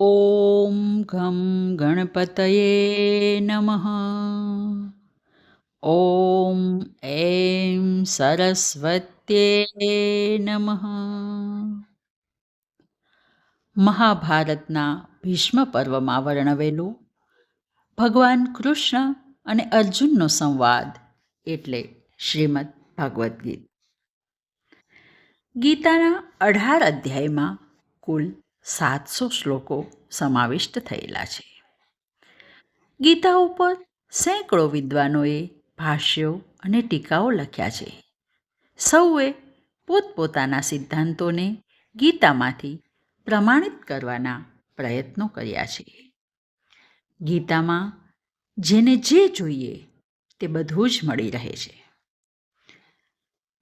ॐ ઘમ ગણપતયે નમઃ ॐ એમ સરસ્વત્યે નમઃ મહાભારતના ભીષ્મ પર્વમાં વર્ણવેલું ભગવાન કૃષ્ણ અને અર્જુનનો સંવાદ એટલે શ્રીમદ ભાગવદ્ ગીત ગીતાના અઢાર અધ્યાયમાં કુલ સાતસો શ્લોકો સમાવિષ્ટ થયેલા છે. ગીતા ઉપર સેંકડો વિદ્વાનોએ ભાષ્યો અને ટીકાઓ લખ્યા છે. સૌએ પોતપોતાના સિદ્ધાંતોને ગીતામાંથી પ્રમાણિત કરવાના પ્રયત્નો કર્યા છે. ગીતામાં જેને જે જોઈએ તે બધું જ મળી રહે છે.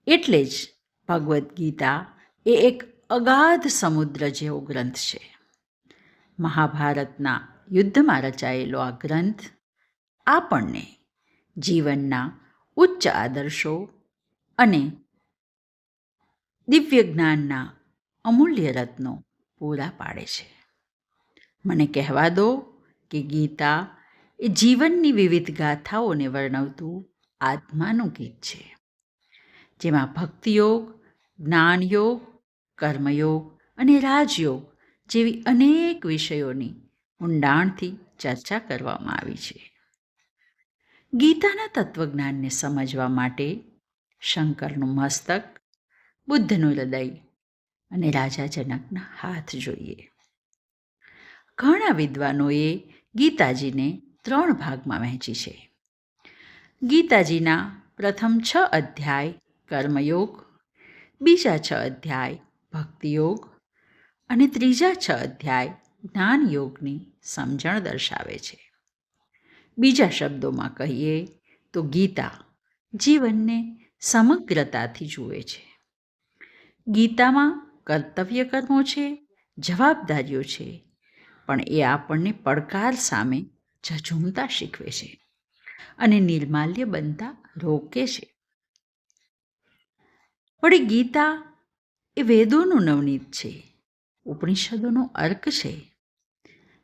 એટલે જ ભગવદ્ ગીતા એ એક અગાધ સમુદ્ર જેવો ગ્રંથ છે. મહાભારતના યુદ્ધમાં રચાયેલો આ ગ્રંથ આપણને જીવનના ઉચ્ચ આદર્શો અને દિવ્ય જ્ઞાનના અમૂલ્ય રત્નો પૂરા પાડે છે. મને કહેવા દો કે ગીતા એ જીવનની વિવિધ ગાથાઓને વર્ણવતું આત્માનું ગીત છે. જેમાં ભક્તિયોગ, જ્ઞાનયોગ કર્મયોગ અને રાજયોગ જેવી અનેક વિષયોની ઊંડાણથી ચર્ચા કરવામાં આવી છે. ગીતાના તત્વજ્ઞાનને સમજવા માટે શંકરનું મસ્તક, બુદ્ધનું હૃદય અને રાજા જનકના હાથ જોઈએ. ઘણા વિદ્વાનોએ ગીતાજીને ત્રણ ભાગમાં વહેંચી છે. ગીતાજીના પ્રથમ છ અધ્યાય કર્મયોગ, બીજા છ અધ્યાય ભક્તિયોગ અને ત્રીજા છ અધ્યાય જ્ઞાન યોગની સમજણ દર્શાવે છે. બીજા શબ્દોમાં કહીએ તો ગીતા જીવનને સમગ્રતાથી જુએ છે. ગીતામાં કર્તવ્ય કર્મો છે, જવાબદારીઓ છે, પણ એ આપણને પડકાર સામે ઝઝૂમતા શીખવે છે અને નિર્માલ્ય બનતા રોકે છે. વળી ગીતા એ વેદોનું નવનીત છે. ઉપનિષદોનો અર્ક છે.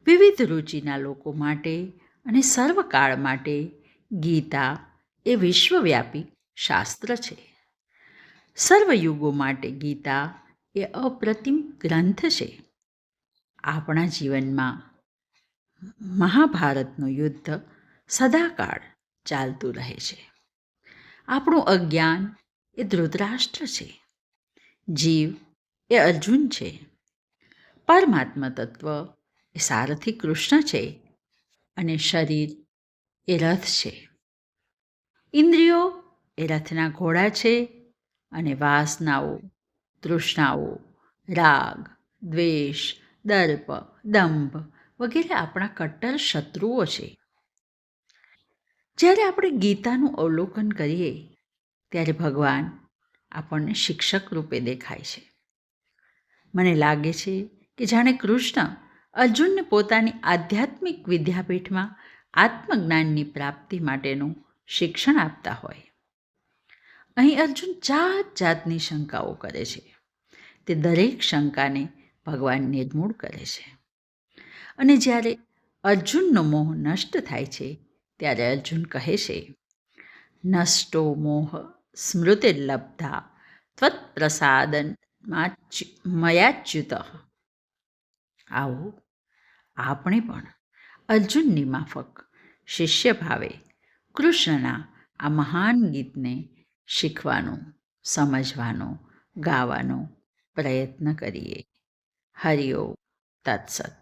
વિવિધ રુચિના લોકો માટે અને સર્વકાળ માટે ગીતા એ વિશ્વવ્યાપી શાસ્ત્ર છે. સર્વયુગો માટે ગીતા એ અપ્રતિમ ગ્રંથ છે. આપણા જીવનમાં મહાભારતનું યુદ્ધ સદાકાળ ચાલતું રહે છે. આપણું અજ્ઞાન એ ધૃતરાષ્ટ્ર છે. જીવ એ અર્જુન છે. પરમાત્મા તત્વ એ સારથી કૃષ્ણ છે અને શરીર એ રથ છે. ઇન્દ્રિયો એ રથના ઘોડા છે અને વાસનાઓ, તૃષ્ણાઓ, રાગ, દ્વેષ, દર્પ, દંભ વગેરે આપણા કટ્ટર શત્રુઓ છે. જ્યારે આપણે ગીતાનું અવલોકન કરીએ, ત્યારે ભગવાન આપણને શિક્ષક રૂપે દેખાય છે. મને લાગે છે કે જાણે કૃષ્ણ અર્જુનને પોતાની આધ્યાત્મિક વિદ્યાપીઠમાં આત્મજ્ઞાનની પ્રાપ્તિ માટેનું શિક્ષણ આપતા હોય. અહીં અર્જુન જાત જાતની શંકાઓ કરે છે. તે દરેક શંકાને ભગવાન નિર્મૂળ કરે છે. અને જ્યારે અર્જુનનો મોહ નષ્ટ થાય છે, ત્યારે અર્જુન કહે છે, નષ્ટો મોહ સ્મૃતિર્લબ્ધા ત્વત્પ્રસાદન મયાચ્યુત આવો આપણે પણ અર્જુનની માફક શિષ્ય ભાવે કૃષ્ણના આ મહાન ગીતને શીખવાનો સમજવાનો ગાવાનો પ્રયત્ન કરીએ હરિઓ તત્સત